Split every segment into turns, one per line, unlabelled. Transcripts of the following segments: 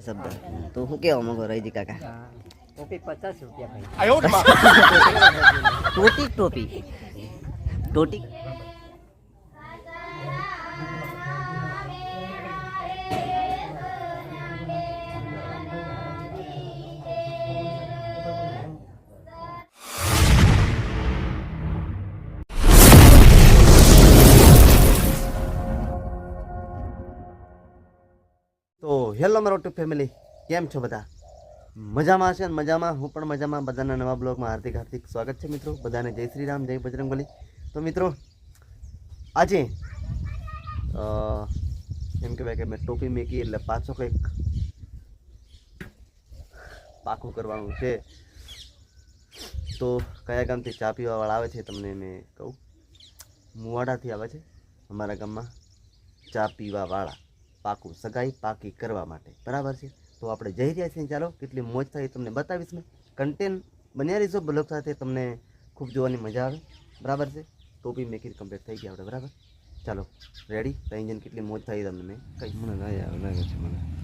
શબ્દ તો હું કેવા માંગો રહીજી કાકા?
ટોપી પચાસ રૂપિયા
ટોટી ટોપી ટોટી હેલો મારો ટુ ફેમિલી, કેમ છો બધા? મજામાં છે ને મજામાં? હું પણ મજામાં. બધાના નવા બ્લોગમાં હાર્દિક હાર્દિક સ્વાગત છે મિત્રો. બધાને જય શ્રી રામ, જય બજરંગબલી તો મિત્રો, આજે એમ કહેવાય કે મેં ટોપી મેકી એટલે પાછો કંઈક પાકું કરવાનું છે. તો કયા ગામથી ચા પીવાવાળા આવે છે તમને મેં કહું. મુવાડાથી આવે છે અમારા ગામમાં ચા પીવાવાળા. પાકું સગાઈ પાકી કરવા માટે. બરાબર છે? તો આપણે જઈ રહ્યા છીએ ચાલો, કેટલી મોજ થાય તમને બતાવીશ મેં. કન્ટેન્ટ બન્યા રહીશો બ્લોગ સાથે તમને ખૂબ જોવાની મજા આવે. બરાબર છે? ટોપી મેકિંગ કમ્પ્લીટ થઈ ગયા આપણે, બરાબર? ચાલો રેડી તો ઇન્જન કેટલી મોજ થાય તમને મેં કઈ મને લાગે છે મને.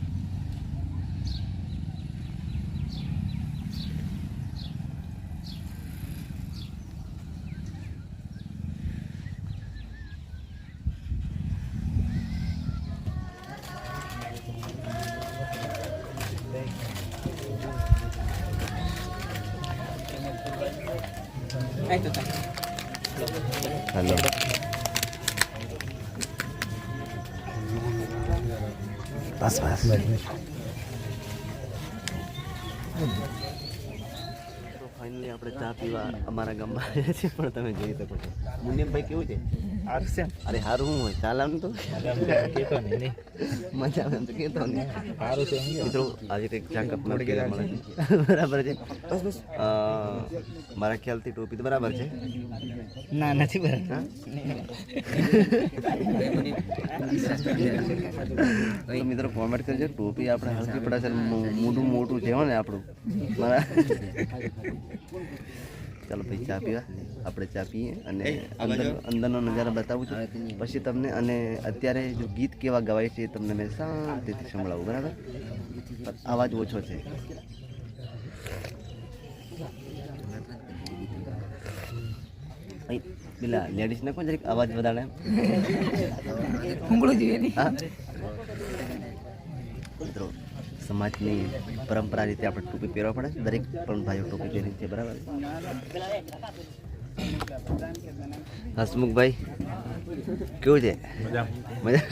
હેલો બસ બસ તો ફાઇનલી આપણે ચા પીવા અમારા ગામમાં આવ્યા છીએ પણ તમે જોઈ શકો છો. મુનિયમભાઈ કેવું છે? અરે સારું હું હોય ચાલ આમ તો? મજા આવે તો કહેતો નહીં. મિત્રો આજે કંઈક ચા કપમાં પીવા મળે. બરાબર છે. અ, મારા ખ્યાલથી ટોપી તો બરાબર છે?
ના નથી બરાબર.
મિત્રો કોમેન્ટ કરજો. ટોપી આપણે હલકી પડે છે મો- મોઢું મોટું છે ને આપણું. મારા ચાલો ભાઈ ચા પીવા. આપણે ચા પીએ અને અંદર અંદરનો નજારો બતાવું છું. પછી તમને અને અત્યારે જો ગીત કેવા ગવાય છે એ તમને મેં શાંતિથી સંભળાવું બરાબર? અવાજ ઓછો છે. પેલા લેડીઝને કોઈ જરીક અવાજ વધારે
ઊંઘળું જોઈએ
મિત્રો સમાજની પરંપરા રીતે આપણે ટોપી પહેરવા પડે છે દરેક પણ ભાઈઓ ટોપી પહેરી છે બરાબર હસમુખભાઈ કેવું છે મજા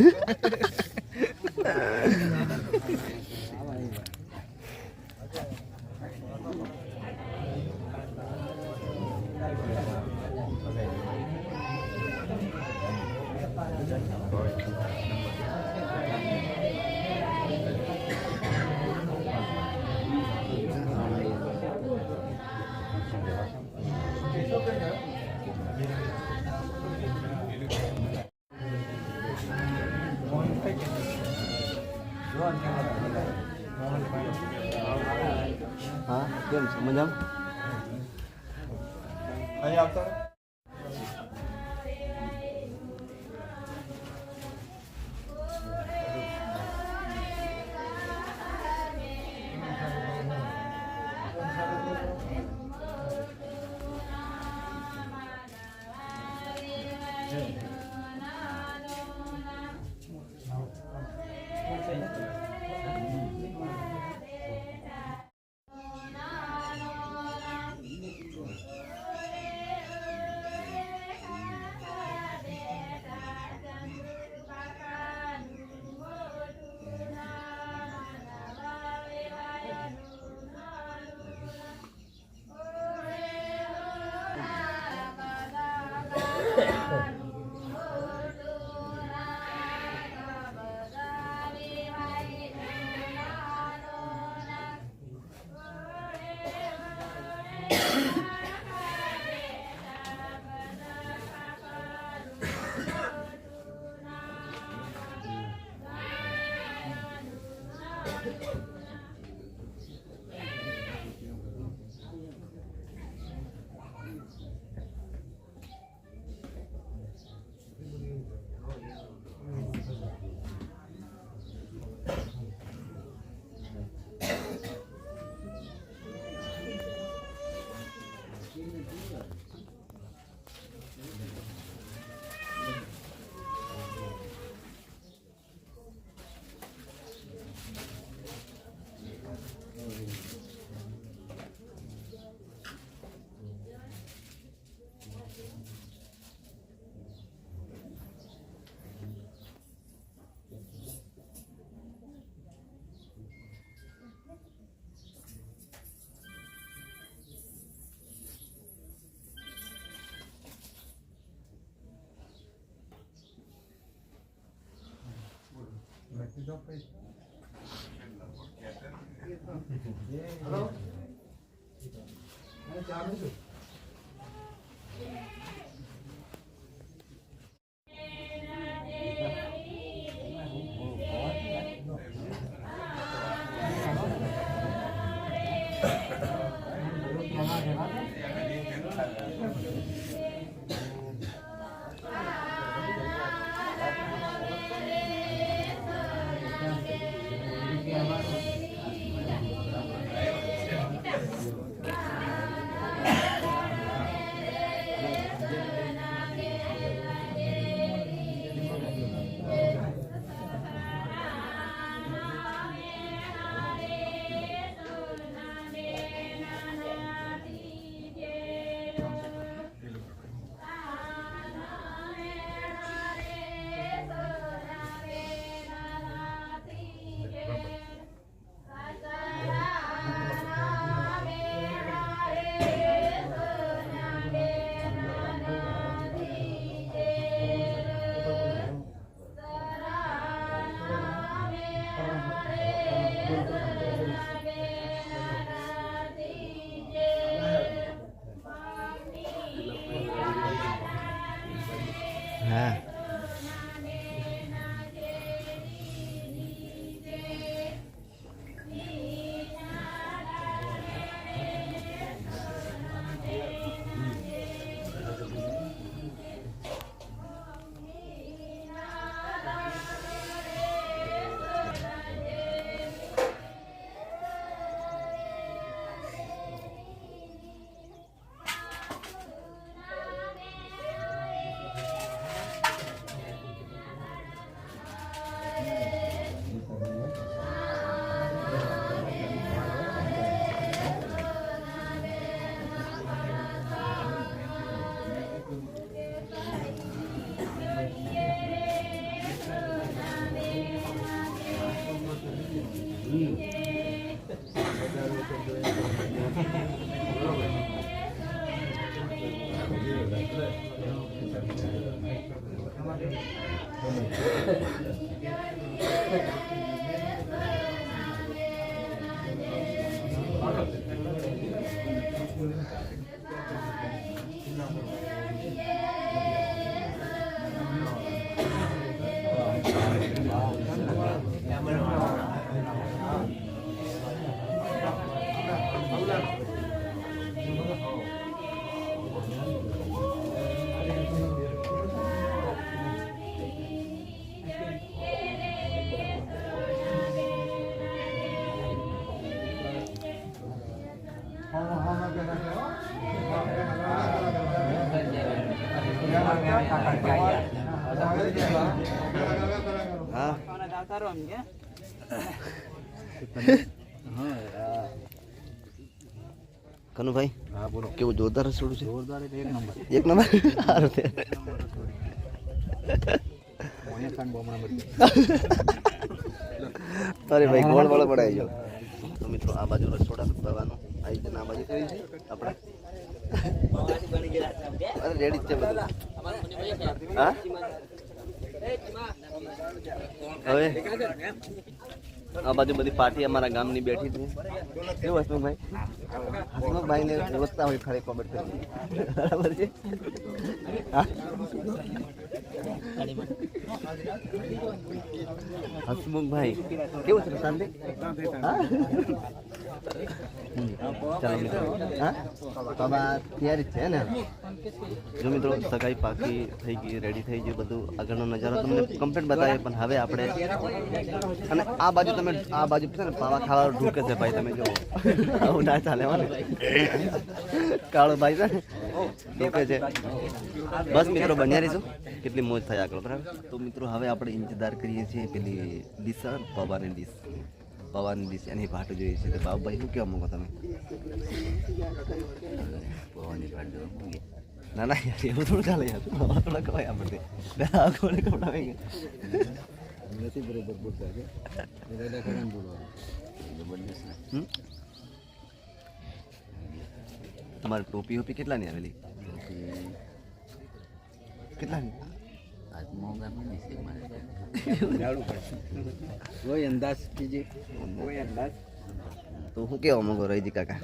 હા કેમ છે મજામાં હા હા કનુભાઈ
હા બોલો.
કેવું જોરદાર રસોડું છે?
જોરદાર એક નંબર.
એક નંબર? સારું છે. અરે ભાઈ ગોળ વાળો પડાઈ ગયો. તો મિત્રો આ બાજુ રસોડા આવી જ આ બાજુ કરી છે આપણે. અરે રેડી જ છે બધું. હા? હવે આ બાજુ બધી પાર્ટી અમારા ગામની બેઠી છે. કેવું હસમુખભાઈ હસમુખભાઈ ને ઓળખતા હોય ખરે કોમેન્ટ કરી બરાબર છે? હસમુખભાઈ કેવું છે શાંતિ ને? જો સગાઈ પાકી થઈ ગઈ રેડી થઈ ગઈ, બધું આગળનો નજારો તમને કમ્પ્લીટ બતાવીએ, પણ હવે આપણે અને આ બાજુ તમે આ બાજુ છે ને પાવા ખાવા ઢૂકે છે ભાઈ તમે જો આવું ના ચાલે કાળો ભાઈ છે ને ઢૂકે છે. બસ મિત્રો બન્યા રહીશું. કેટલી મોજ થાય આગળ બરાબર? તો મિત્રો હવે આપણે ઇંતજાર કરીએ છીએ પેલી ડીશ પવાની ડીશ. પવાની ડીશ એની ભાટ જોઈએ છે. તો બાબુભાઈ શું કહેવા માંગો તમે? પૌવાની ભાટ જોવા ના ના યાર એવું થોડું ચાલે યાર. થોડા કહેવાય આપણે કપડા
નથી બરોબર બોલતા છે એટલે ખરા બોલવાનું.
હમ? તમારી ટોપી ઓપી કેટલાની આવેલી? કેટલાની?
કોઈ અંદાજ કીજે. કોઈ અંદાજ?
તો હું કેવા માંગો રહીજી કાકા?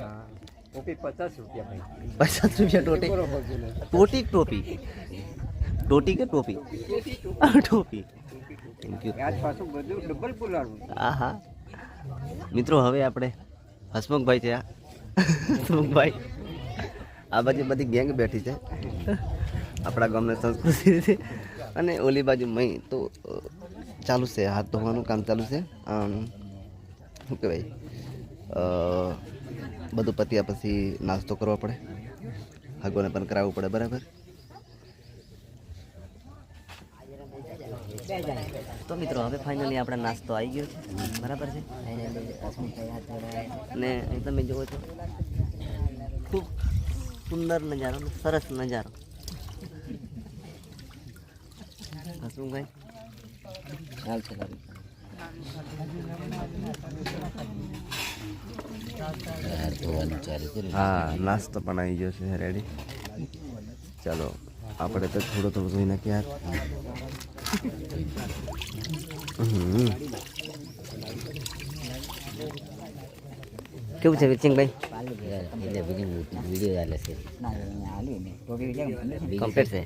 ટોપી પચાસ રૂપિયા
પચાસ રૂપિયા ટોટી ટોટી ટોપી? ટોટી કે ટોપી? ટોપી. થેન્ક યુ હા હા મિત્રો હવે આપણે હસમુખભાઈ છે આ. હસમુખભાઈ આ બાજુ બધી ગેંગ બેઠી છે. આપણા ગામની સંસ્કૃતિ છે. અને ઓલી બાજુ મય તો ચાલુ છે હાથ ધોવાનું કામ ચાલુ છે. શું કહેવાય? બધું પત્યા પછી નાસ્તો કરવો પડે. હગવાને પણ કરાવવું પડે બરાબર? તો મિત્રો, હવે ફાઇનલી આપણે નાસ્તો આવી ગયો છે. બરાબર છે? અને અહીં તમે જુઓ છો, ખૂબ સુંદર નજારો સરસ નજારો. હસમુખભાઈ? હા, નાસ્તો પણ આવી ગયો છે રેડી ચાલો, આપણે તો થોડો થોડો જોઈ નાખીએ યાર હમ. કેવું છે વિચિંગભાઈ કમ્પ્લીટ છે.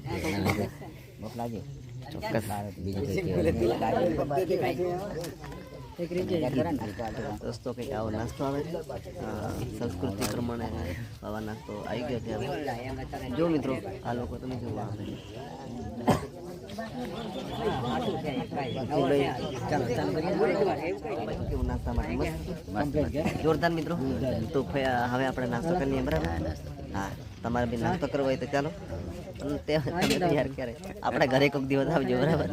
ચોક્કસ. દોસ્તો, કંઈક આવો નાસ્તો આવે? સંસ્કૃતિ પ્રમાણે આવા નાસ્તો આવી ગયો છે. જો મિત્રો, આ લોકો તમે જોવા આપણે જોરદાર મિત્રો. તો હવે આપણે નાસ્તો કરીએ બરાબર? હા, તમારે બી નાસ્તો કરવો હોય તો ચાલો. અને તે તૈયાર ક્યારે? આપણા ઘરે કોઈક દિવસ આવજો, બરાબર?